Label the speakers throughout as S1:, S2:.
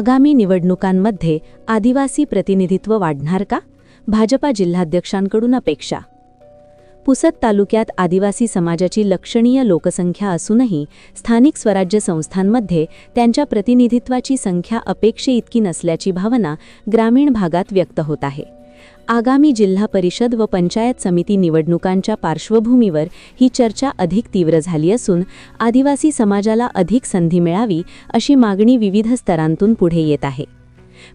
S1: आगामी निवडणुकांमध्ये आदिवासी प्रतिनिधित्व वाढणार का? भाजपा जिल्हाध्यक्षांकडून अपेक्षा. पुसद तालुक्यात आदिवासी समाजाची लक्षणीय लोकसंख्या असूनही स्थानिक स्वराज्य संस्थांमध्ये त्यांच्या प्रतिनिधित्वाची संख्या अपेक्षेइतकी नसल्याची भावना ग्रामीण भागात व्यक्त होत आहे. आगामी जिल्हा परिषद व पंचायत समिती निवडणुकांच्या पार्श्वभूमीवर ही चर्चा अधिक तीव्र झाली असून आदिवासी समाजाला अधिक संधी मिळावी अशी मागणी विविध स्तरांतून पुढे येत आहे.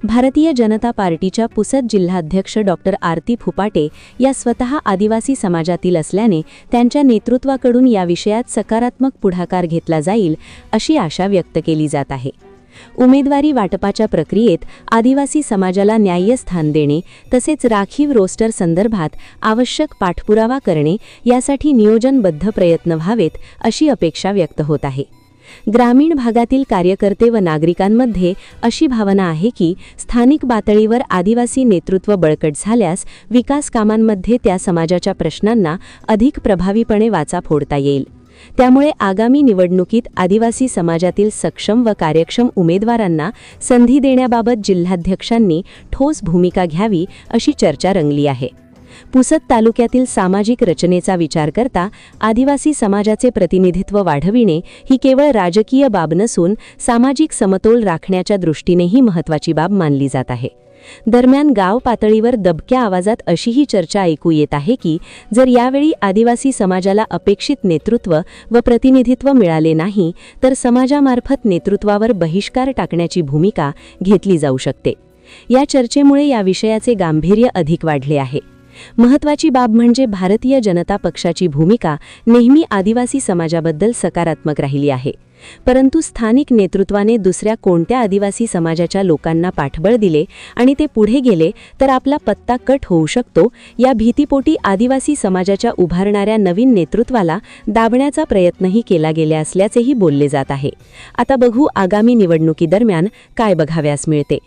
S1: भारतीय जनता पार्टीच्या पुसद जिल्हाध्यक्ष डॉक्टर आरती फुपाटे या स्वतः आदिवासी समाजातील असल्याने त्यांच्या नेतृत्वाकडून या विषयात सकारात्मक पुढाकार घेतला जाईल अशी आशा व्यक्त केली जात आहे. उमेदवारी वाटपाच्या प्रक्रियेत आदिवासी समाजाला न्याय्य स्थान देणे तसेच राखीव रोस्टर संदर्भात आवश्यक पाठपुरावा करणे यासाठी नियोजनबद्ध प्रयत्न व्हावेत अशी अपेक्षा व्यक्त होत आहे. ग्रामीण भागातील कार्यकर्ते व नागरिकांमध्ये अशी भावना आहे की स्थानिक पातळीवर आदिवासी नेतृत्व बळकट झाल्यास विकास कामांमध्ये त्या समाजाच्या प्रश्नांना अधिक प्रभावीपणे वाचा फोडता येईल. त्यामुळे आगामी निवडणुकीत आदिवासी समाजातील सक्षम व कार्यक्षम उमेदवारांना संधी देण्याबाबत जिल्हाध्यक्षांनी ठोस भूमिका घ्यावी अशी चर्चा रंगली आहे. पुसद तालुक्यातील सामाजिक रचनेचा विचार करता आदिवासी समाजाचे प्रतिनिधित्व वाढविणे ही केवळ राजकीय बाब नसून सामाजिक समतोल राखण्याच्या दृष्टीनेही महत्त्वाची बाब मानली जात आहे. दरम्यान गाव पातळीवर दबक्या आवाजात अशीही चर्चा ऐकू येत आहे की जर यावेळी आदिवासी समाजाला अपेक्षित नेतृत्व व प्रतिनिधित्व मिळाले नाही तर समाजामार्फत नेतृत्वावर बहिष्कार टाकण्याची भूमिका घेतली जाऊ शकते. या चर्चेमुळे या विषयाचे गांभीर्य अधिक वाढले आहे. महत्वाची बाब म्हणजे भारतीय जनता पक्षाची भूमिका नेहमी आदिवासी समाजाबद्दल सकारात्मक राहिली आहे. परंतु स्थानिक नेतृत्वाने दुसऱ्या कोणत्या आदिवासी समाजाच्या लोकांना पाठबळ दिले आणि ते पुढे गेले तर आपला पत्ता कट होऊ शकतो. या भीतीपोटी आदिवासी समाजाच्या उभारणाऱ्या नवीन नेतृत्वाला दाबण्याचा प्रयत्नही केला गेला असल्याचेही बोलले जात आहे. आता बघू आगामी निवडणुकीदरम्यान काय बघाव्यास मिळते.